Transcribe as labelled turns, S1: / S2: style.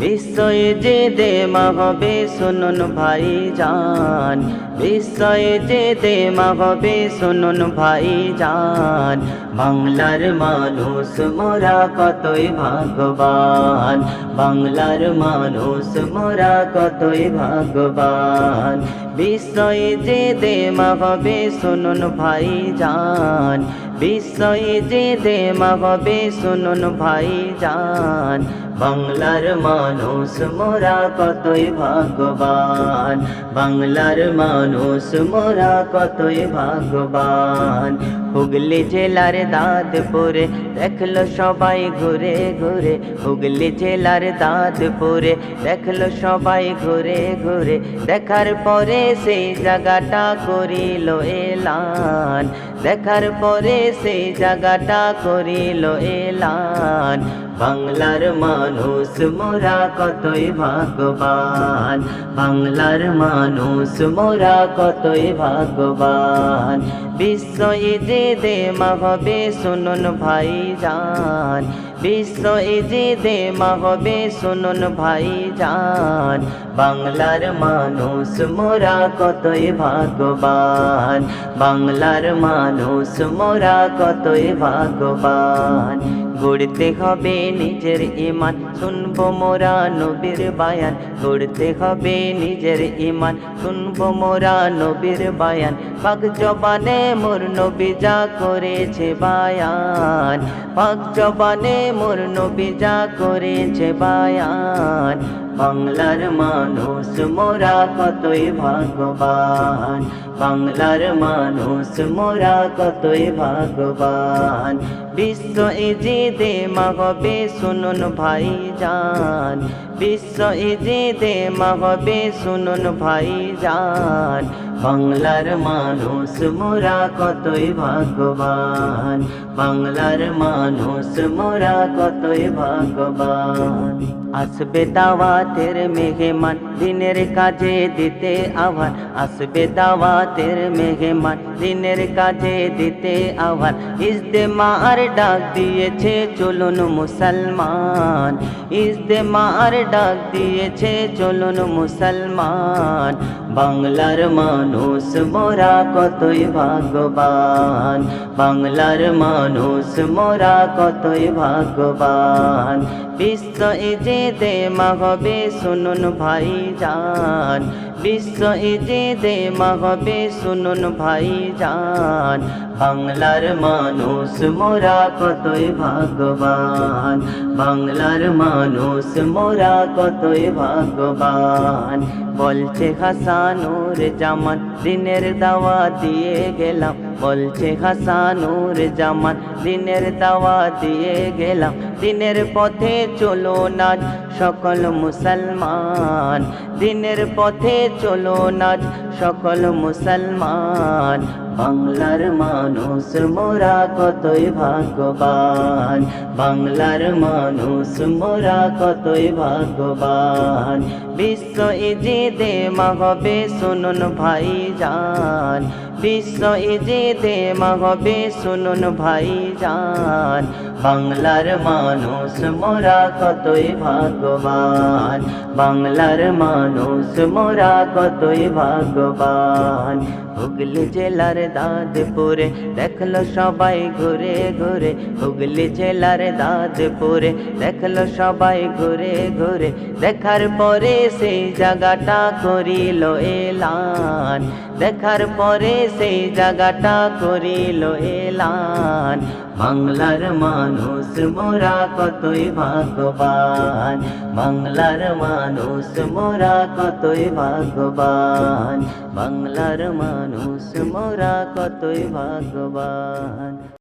S1: বিষয় যে দে মাহবে শুনুন ভাই জান বিষয় যে দে মাহবে শুনুন ভাই জান বাংলার মানুষ মোরা কতই ভাগবান বাংলার মানুষ মোরা কতই ভাগবান বিশ্বয়ে যে দে হবে শুনুন ভাই জান বিশ্বয়ে যে দে হবে শুনুন ভাই জান বাংলার মানুষ মোরা কতই ভাগবান বাংলার মানুষ মোরা কতই ভাগবান হুগলি জেলার দাঁতপুরে, দেখল সবাই ঘুরে ঘুরে। হুগলি জেলার দাঁতপুরে, দেখল সবাই ঘুরে ঘুরে। দেখার পরে সেই জায়গাটা করিল এলান। দেখার পরে সে জায়গাটা করিল এলান। বাংলার মানুষ মোরা কতই ভাগবান বাংলার মানুষ মোরা কতই ভাগবান বিশ্ব যে দে মা হবে, শুনুন ভাই যান বিশ্ব যে দে হবে শুনুন ভাই যান বাংলার মানুষ মোরা কতই ভাগবান বাংলার মানুষ মোরা কতই ভাগবান গড়তে হবে নিজের ইমান শুনব মোরা নবীর বায়ান। গড়তে হবে নিজের ইমান শুনব মোরা নবীর বায়ান। পাক জবানে মোর নবী যা করেছে বায়ান। পাক জবানে মোর নবী যা করেছে বায়ান। বাংলার মানুষ মোরা কতই ভগবান বাংলার মানুষ মোরা কতই ভগবান বিশ্ব যে দে মাগবে শুনুন ভাই যান বিশ্ব যে দে মাগবে শুনুন ভাই যান বাংলার মানুষ মোরা কতই ভাগবান বাংলার মানুষ মোরা কতই ভাগবান আসবে দাওয়াতের মেহমান, দিনের কাজে দিতে আহ্বান। আসবে দাওয়াতের মেহমান, দিনের কাজে দিতে আহ্বান। ইজতেমার ডাক দিয়েছে, চলুন মুসলমান। ইজতেমার ডাক দিয়েছে, চলুন মুসলমান। বাংলার মানুষ মোরা কতই ভাগবান বাংলার মানুষ মোরা কতই ভাগবান বিশ্ব যে দে হবে শুনুন ভাই যান বিশ্ব যে দে হবে শুনুন ভাই যান বাংলার মানুষ মোরা কতই ভাগবান বাংলার মানুষ মোরা কতই ভাগবান বলছে হাসানুর জামান দিনের দাওয়া দিয়ে গেলাম। বলছে হাসানুর জামান দিনের দাওয়া দিয়ে গেলাম। দিনের পথে চলো না সকল মুসলমান, দিনের পথে চলো না সকল মুসলমান, বাংলার মানুষ মোরা কতই ভাগবান বাংলার মানুষ মোরা কতই ভাগবান বিশ্ব যে দে হবে, শুনুন ভাই যান বিশ্ব যে দে হবে শুনুন ভাই যান বাংলার মানুষ মোরা কতই ভাগবান বাংলার মানুষ মোরা কতই ভাগবান হুগলি জেলার দাঁতপুরে। দেখল সবাই ঘুরে ঘুরে। হুগলি জেলার দাঁতপুরে। দেখল সবাই ঘুরে ঘুরে। দেখার পরে সেই জায়গাটা করিল এলান। দেখার পরে সেই জায়গাটা করিল এলান। বাংলার মানুষ মোরা কতই ভাগবান বাংলার মানুষ মোরা কতই ভাগবান বাংলার মানুষ মোরা কতই ভাগবান